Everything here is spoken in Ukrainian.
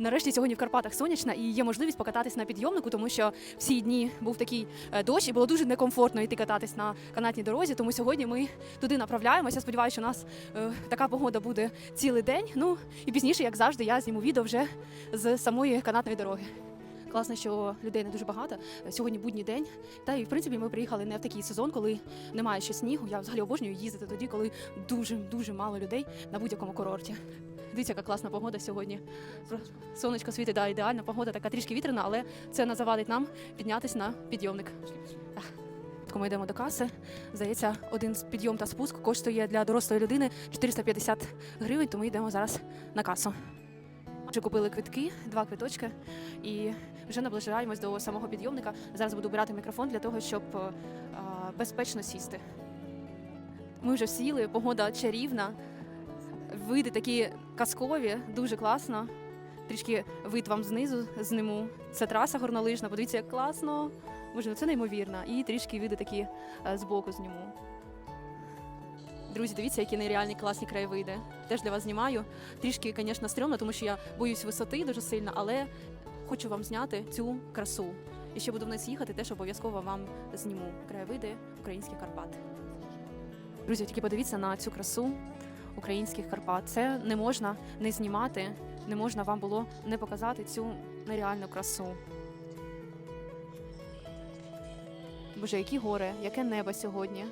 Нарешті сьогодні в Карпатах сонячна і є можливість покататись на підйомнику, тому що всі дні був такий е, дощ і було дуже некомфортно йти кататись на канатній дорозі. Тому сьогодні ми туди направляємося. Сподіваюся, що у нас е, така погода буде цілий день. Ну і пізніше, як завжди, я зніму відео вже з самої канатної дороги. Класно, що людей не дуже багато. Сьогодні будній день. Та і в принципі ми приїхали не в такий сезон, коли немає ще снігу. Я взагалі обожнюю їздити тоді, коли дуже дуже мало людей на будь-якому курорті. Дивіться, яка класна погода сьогодні. Сонечко світить, да, ідеальна погода, така трішки вітряна, але це не завадить нам піднятися на підйомник. Ми йдемо до каси. Здається, один з підйом та спуск коштує для дорослої людини 450 гривень, тому йдемо зараз на касу. Вже купили квитки, два квиточки, і вже наближаємось до самого підйомника. Зараз буду брати мікрофон для того, щоб е, а, безпечно сісти. Ми вже сіли, погода чарівна, види такі казкові, дуже класно. Трішки вид вам знизу зниму. Це траса горнолижна. Подивіться, як класно. Боже, ну це неймовірно. І трішки види такі е, збоку зніму. Друзі, дивіться, які нереальні класні краєвиди. Теж для вас знімаю. Трішки, звісно, стрьомно, тому що я боюсь висоти дуже сильно, але хочу вам зняти цю красу. І ще буду вниз їхати, теж обов'язково вам зніму краєвиди українських Карпат. Друзі, тільки подивіться на цю красу українських Карпат. Це не можна не знімати, не можна вам було не показати цю нереальну красу. Боже, які гори, яке небо сьогодні.